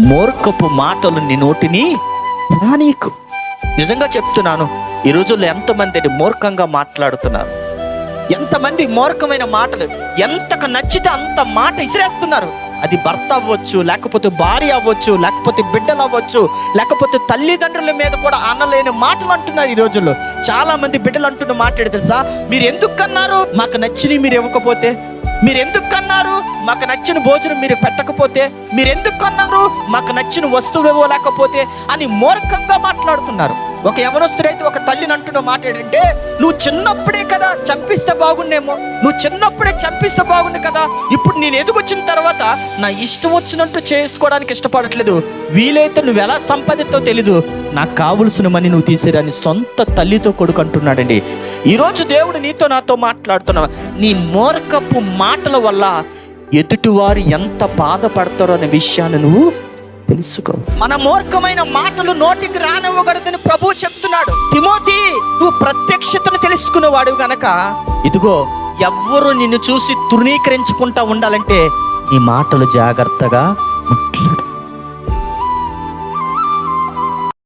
మూర్ఖపు మాటలు నీ నోటిని రానీకు. నిజంగా చెప్తున్నాను ఈ రోజుల్లో ఎంతమంది మూర్ఖంగా మాట్లాడుతున్నారు? ఎంతమంది మూర్ఖమైన మాటలు ఎంతకు నచ్చితే అంత మాట ఇసిరేస్తున్నారు? అది భర్త అవ్వచ్చు లేకపోతే భార్య అవ్వచ్చు లేకపోతే బిడ్డలు అవ్వచ్చు లేకపోతే తల్లిదండ్రుల మీద కూడా అనలేని మాటలు అంటున్నారు ఈ రోజుల్లో. చాలా మంది బిడ్డలు అంటున్న మాట్లాడి తెలుసా? మీరు ఎందుకు కన్నారు మాకు నచ్చినవి మీరు ఇవ్వకపోతే? మీరు ఎందుకు కన్నారు మాకు నచ్చిన భోజనం మీరు పెట్టకపోతే? మీరు ఎందుకు కన్నారు మాకు నచ్చిన వస్తువు ఇవ్వలేకపోతే? అని మూర్ఖంగా మాట్లాడుతున్నారు. ఒక యవనస్తుడైతే ఒక తల్లిని అంటున్న మాట ఏంటంటే నువ్వు చిన్నప్పుడే కదా చంపిస్తే బాగుండేమో నువ్వు చిన్నప్పుడే చంపిస్తే బాగుండు కదా ఇప్పుడు నేను ఎదుగొచ్చిన తర్వాత నా ఇష్టం వచ్చినట్టు చేసుకోవడానికి ఇష్టపడట్లేదు. వీలైతే నువ్వు ఎలా సంపాదితో తెలీదు. నాకు కావలసిన మని నువ్వు తీసేరని సొంత తల్లితో కొడుకు అంటున్నాడండి. ఈరోజు దేవుడు నీతో నాతో మాట్లాడుతున్నావు నీ మూర్ఖపు మాటల వల్ల ఎదుటివారు ఎంత బాధపడతారో అనే విషయాన్ని నువ్వు తెలుసుకో. మన మూర్ఖమైన మాటలు నోటికి రానివ్వకూడదని ప్రభు చెప్తున్నాడు. తిమోతి నువ్వు ప్రత్యక్షతను తెలుసుకునేవాడు గనక ఇదిగో ఎవ్వరు నిన్ను చూసి తృణీకరించుకుంటా ఉండాలంటే నీ మాటలు జాగ్రత్తగా మాట్లాడు.